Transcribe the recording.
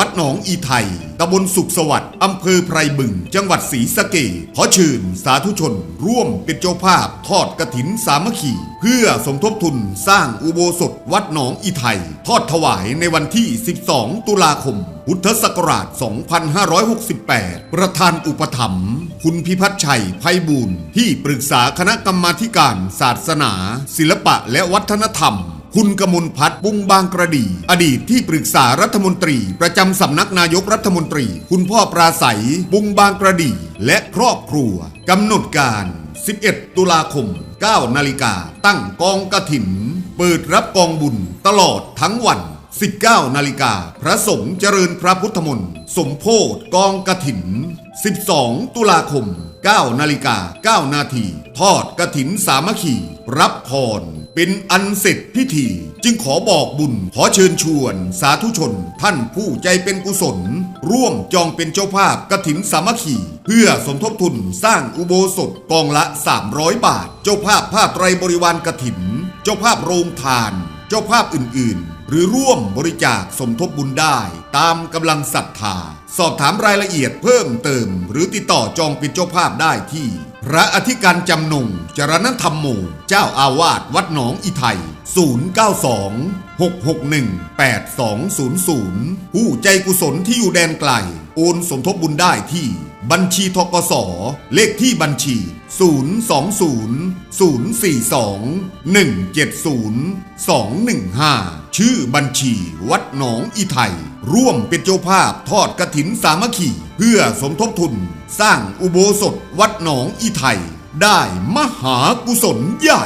วัดหนองอีไทยตำบลสุขสวัสดิ์อำเภอไพรบึง จังหวัดศรีสะเกษขอเชิญสาธุชน ร่วมเป็นเจ้าภาพทอดกระถินสามัคคี เพื่อสมทบทุนสร้างอุโบสถวัดหนองอีไทย ทอดถวายในวันที่ 12 ตุลาคม พุทธศักราช 2568 ประธานอุปถัมภ์คุณพิพัฒชัยไพบูลย์ที่ปรึกษาคณะกรรมาการศาสนา ศิลปะและวัฒนธรรม คุณกมลพัฒน์บุ้งบางกระดี อดีตที่ปรึกษารัฐมนตรี ประจำสำนักนายกรัฐมนตรี คุณพ่อปราศัยบุ้งบางกระดี และครอบครัวกำหนดการ 11 ตุลาคม 9 นาฬิกา ตั้งกองกระถิน เปิดรับกองบุญตลอดทั้งวัน19 นาฬิกา พระสงฆ์เจริญพระพุทธมนต์สมโพธกองกระถิน 12 ตุลาคม 9 นาฬิกา 9 นาที ทอดกระถินสามัคคี รับพร เป็นอันเสร็จพิธี จึงขอบอกบุญ ขอเชิญชวนสาธุชน ท่านผู้ใจเป็นกุศล ร่วมจองเป็นเจ้าภาพกระถินสามัคคีเพื่อสมทบทุนสร้างอุโบสถกองละ 300 บาท เจ้าภาพผ้าไตรบริวารกระถิน เจ้าภาพโรงทาน เจ้าภาพอื่น ๆ หรือร่วมบริจาคสมทบบุญได้ ตามกำลังศรัทธา สอบถามรายละเอียดเพิ่มเติม หรือติดต่อจองเป็นเจ้าภาพได้ที่ พระอธิการจำนงจรณธรรมโมเจ้าอาวาสวัดหนองอีไทย 092 661 8200 ผู้ใจกุศลที่อยู่แดนไกล โอนสมทบบุญได้ที่บัญชีทกสเลขที่บัญชี 020 042 170 215 ชื่อบัญชีวัดหนองอีไทย ร่วมเป็นเจ้าภาพทอดกระถินสามัคคีเพื่อสมทบทุน สร้างอุโบสถวัดหนองอีไทย ได้มหากุศลใหญ่